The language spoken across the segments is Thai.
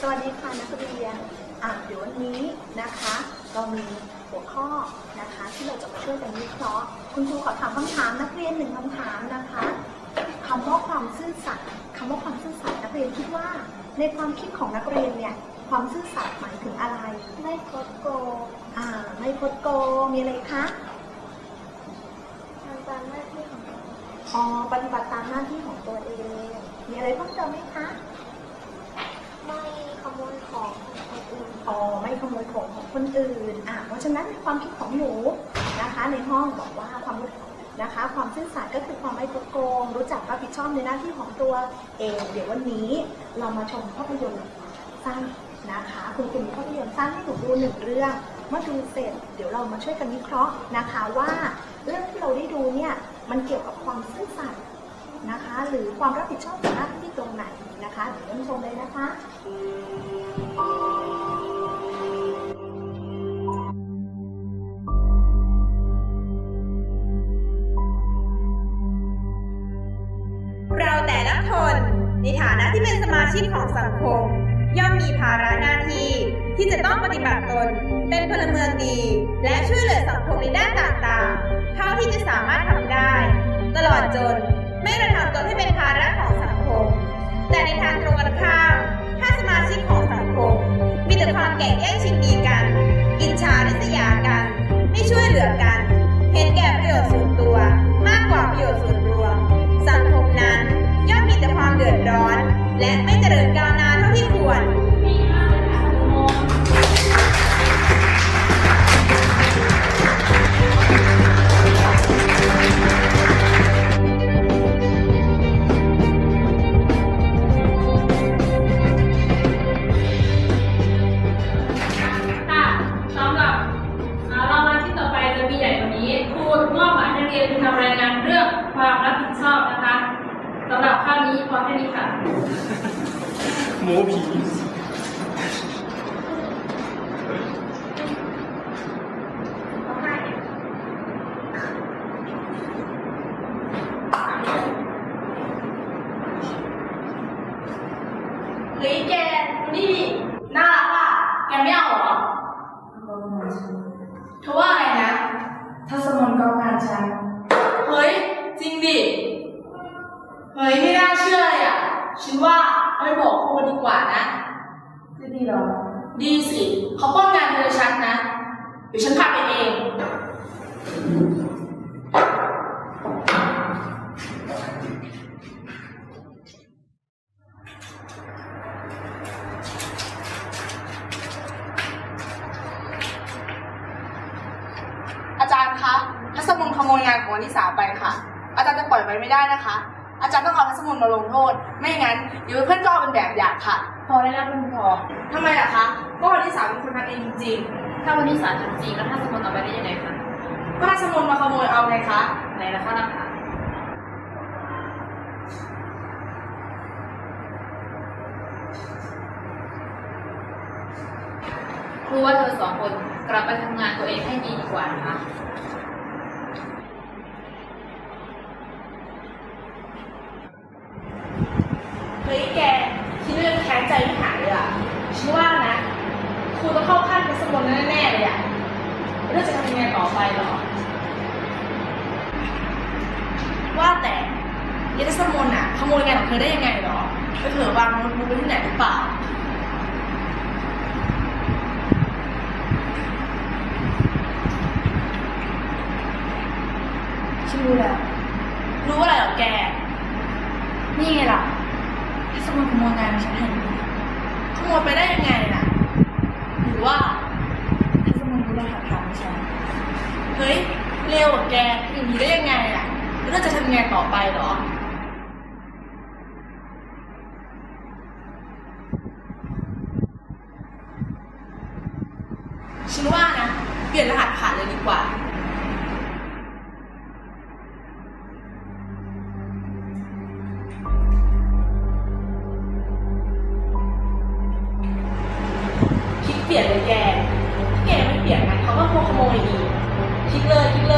สวัสดีค่ะนักเรียนอะเดี๋ยววันนี้นะคะ เรามีหัวข้อนะคะ ที่เราจะมาช่วยกันวิเคราะห์ คุณครูขอถามคำถามนักเรียนหนึ่งคำถามนะคะคำว่าความซื่อสัตย์คำว่าความซื่อสัตย์นักเรียนคิดว่า ในความคิดของนักเรียนเนี่ยความซื่อสัตย์หมายถึงอะไร ไม่คดโกงอ่า ไม่คดโกงมีอะไรคะทำตามหน้าที่ของอ๋อปฏิบัติตามหน้าที่ของตัวเองมีอะไรเพิ่มเติมไหมคะ โมยของของคนอื่นอ๋อไม่ขโมยของของคนอื่นอะเพราะฉะนั้นในความคิดของหนูนะคะ ในห้องบอกว่าความนะคะ ความซื่อสัตย์ก็คือความไม่โกง รู้จักรับผิดชอบในหน้าที่ของตัวเอง เดี๋ยววันนี้เรามาชมภาพยนตร์สั้นนะคะ คุณครูมีภาพยนตร์สั้นให้หนูดูหนึ่งเรื่อง เมื่อดูเสร็จเดี๋ยวเรามาช่วยกันวิเคราะห์นะคะว่าเรื่องที่เราได้ดูเนี่ยมันเกี่ยวกับความซื่อสัตย์ หรือความรับผิดชอบในหน้าที่ตรงไหนนะคะเดี๋ยวมชมเลยนะคะเราแต่ละคนในฐานะที่เป็นสมาชิกของสังคม ย่อมมีภาระหน้าที่ที่จะต้องปฏิบัติตน เป็นพลเมืองดี และช่วยเหลือสังคมในด้านต่างๆ เท่าที่จะสามารถทำได้ ตลอดจน ไม่กระทำตนให้เป็นภาระของสังคม แต่ในทางตรงกันข้ามถ้าสมาชิกของสังคม มีแต่ความแก่งแย่งชิงดีกัน อิจฉาริษยา มูผีเฮ้ยแกนี่น่ารักอะแกไม่เอาเหรอเธอว่าไงนะถ้าสมนก็งานฉันเฮ้ย จริงดิ เฮ้ย ไม่น่าเชื่อเลยอะ ฉันว่าเอาไปบอก ว่านะจะดีเหรอ ดีสิ เขาป้องงานเธอชัดนะ เดี๋ยวฉันพาไป งโทษ ไม่งั้นเดี๋ยวเพื่อนก็เอาเป็นแบบอย่างค่ะ พอได้แล้วคุณพอทำไมล่ะคะก็วันที่สามเป็นคนทำเองจริงถ้าวันที่สามทำจริงแล้วถ้าสมมติต่อไปได้ยังไงคะๆก็ทัศมนมาขโมยเอาไงคะไหนละคะหลักฐานครูว่าเธอสองคนกลับไปทำงานตัวเองให้ดีดีกว่านะคะ เฮ้ยแกคิดเรื่องแค้นใจไม่หายเลยอะฉันว่านะครูต้องเข้าขั้นทัศมนแน่ๆเลยอะเรื่องจะทำยังไงต่อไปหรอ ว่าแต่ ยายทัศมนอะขโมยงานของเธอได้ยังไงหรอไปเถอะวางโน้ตบุ๊กไว้ที่ไหนหรือเปล่า ฉันรู้แล้ว รู้อะไรเหรอแก นี่ไงล่ะทัศมนขโมยงานของฉันเห็นขโมยไปได้ยังไงล่ะ หรือว่าทัศมนรู้รหัสผ่านของฉัน เฮ้ย เร็วอะแกอย่างนี้ได้ยังไงล่ะแล้วเราจะทำงไงต่อไปหรอ ฉันว่านะ เป ลี่ยนรหัสผ่านเลยดีกว่า คิดเปลี่ยนเลยแกถ้าแกไม่เปลี่ยนนะเขาก็คงขโมยอีกคิดเลยคิดเลย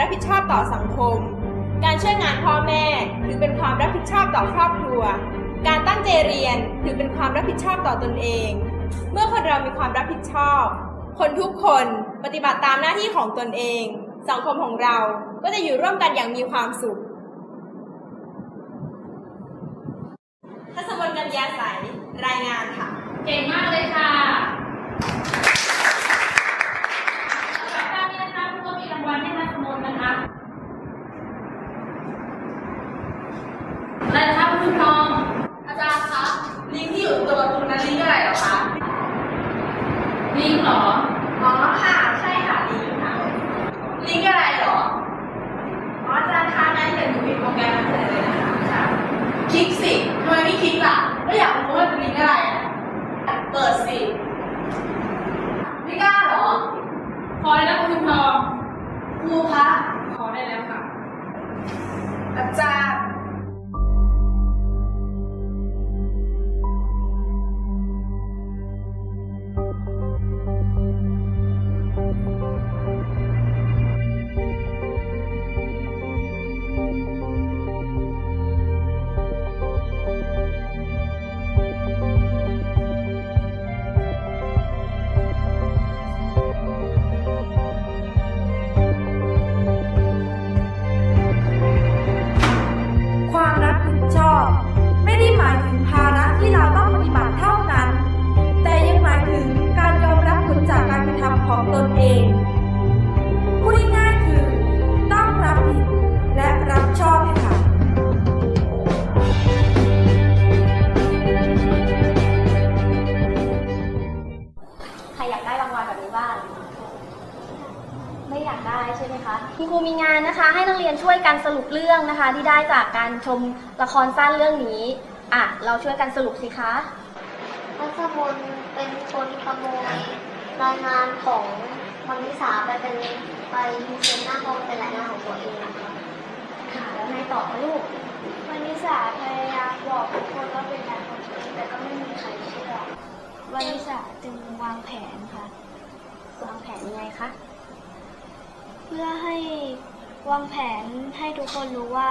รับผิดชอบต่อสังคม การช่วยงานพ่อแม่ถือเป็นความรับผิดชอบต่อครอบครัว การตั้งใจเรียนถือเป็นความรับผิดชอบต่อตนเอง เมื่อคนเรามีความรับผิดชอบ คนทุกคนปฏิบัติตามหน้าที่ของตนเอง สังคมของเราก็จะอยู่ร่วมกันอย่างมีความสุขทัศมนต์กัญญาใสยรายงานค่ะ เก่งมากเลยค่ะสำหรับการนี้นะคะคุณก็มีรางวัลให้นักสมุนนะคะอะไรนะคะคุณทอง อาจารย์คะลิงก์ที่อยู่ตัวการ์ตูนนั้นลิงก์อะไรเหรอคะ ลิงก์เหรอ อ๋อค่ะ ใช่ค่ะดีค่ะ ลิงก์อะไรเหรอ อ๋ออาจารย์คะงั้นเดี๋ยวหนูมีโปรแกรมมาเสนอเลยนะคะค่ะ คลิกสิทำไมไม่คลิกล่ะก็อยากรู้ว่าเป็นลิงก์อะไรอะเปิดสิไม่กล้าเหรอ พอแล้วคุณทอง ครูคะ ขอได้แล้วค่ะ อา นนะคะ ให้นักเรียนช่วยกันสรุปเรื่องนะคะ ที่ได้จากการชมละครสั้นเรื่องนี้อะเราช่วยกันสรุปสิคะพัสมนเป็นคนขโมยรายงานของวันวิสาไปเป็นไปเซ็นหน้าห้องเป็นรายงานของตัวเองนะคะค่ะแล้วไงต่อคะลูกวันวิสาพยายามบอกทุกคนว่าเป็นงานของตัวเองแต่ก็ไม่มีใครเชื่อวันวิสาจึงวางแผนค่ะวางแผนยังไงคะเพื่อให้ วางแผนให้ทุกคนรู้ว่า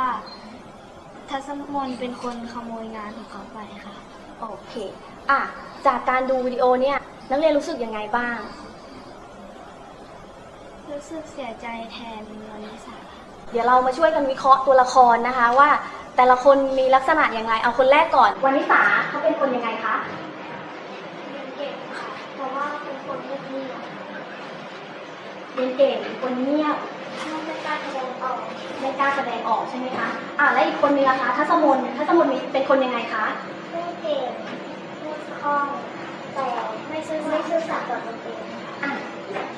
ทัศมนเป็นคนขโมยงานของเขาไปค่ะ โอเค อะ จากการดูวิดีโอเนี่ย นักเรียนรู้สึกยังไงบ้าง รู้สึกเสียใจแทนวันวิสาเดี๋ยวเรามาช่วยกันวิเคราะห์ตัวละครนะคะว่า แต่ละคนมีลักษณะอย่างไร เอาคนแรกก่อนวันนิสาเขาเป็นคนยังไงคะเรียนเก่งค่ะเพราะว่าเป็นคนเงียบเรียนเก่งคนเงียบ ๆไม่กล้าแสดงออก ไม่กล้าแสดงออกใช่ไหมคะอะแล้วอีกคนนึงล่ะคะทัศมนทัศมนมีเป็นคนยังไงคะพูดเก่งพูดคล่องแต่ไม่ซื่อไม่ซื่อสัตย์ต่อตนเองอะ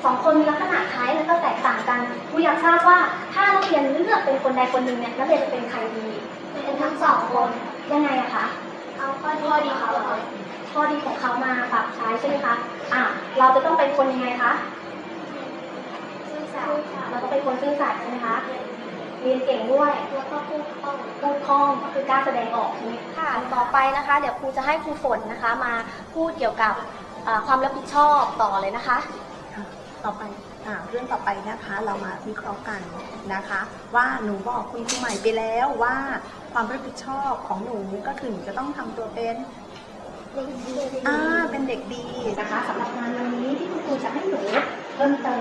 สองคนมีลักษณะคล้ายและก็แตกต่างกันครูอยากทราบว่าถ้านักเรียนเลือกเป็นคนใดคนหนึ่งเนี่ยนักเรียนจะเป็นใครดีเป็นทั้งสองคนยังไงอะคะเอาข้อดีข้อดีเขาเหรอข้อดีของเขามาปรับใช้ใช่ไหมคะอะเราจะต้องเป็นคนยังไงคะซื่อสัตย์เราต้องเป็นคนซื่อสัตย์ใช่ไหมคะ เรียนเก่งด้วยแล้วก็พูดคล่องพูดคล่องก็คือกล้าแสดงออกใช่ไหมค่ะต่อไปนะคะ เดี๋ยวครูจะให้ครูฝนนะคะมาพูดเกี่ยวกับเอ่อความรับผิดชอบต่อเลยนะคะ ต่อไปอ่าเรื่องต่อไปนะคะ เรามาวิเคราะห์กันนะคะ ว่าหนูบอกคุณครูใหม่ไปแล้วว่าความรับผิดชอบของหนูก็คือหนูจะต้องทำตัวเป็นเด็กดีอ่าเป็นเด็กดี นะคะสำหรับงานวันนี้ที่คุณครูจะให้หนูเพิ่มเติม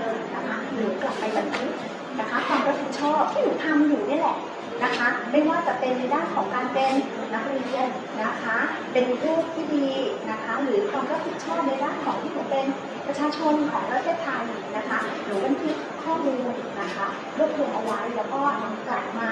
ชอบที่หนูทำอยู่นี่แหละนะคะ ไม่ว่าจะเป็นในด้านของการเป็นนักเรียนนะคะ เป็นลูกที่ดีนะคะ หรือความรับผิดชอบในด้านของที่หนูเป็นประชาชนของประเทศไทยนะคะหนูบันทึกข้อมูลนะคะรวบรวมเอาไว้แล้วก็นำกลับมา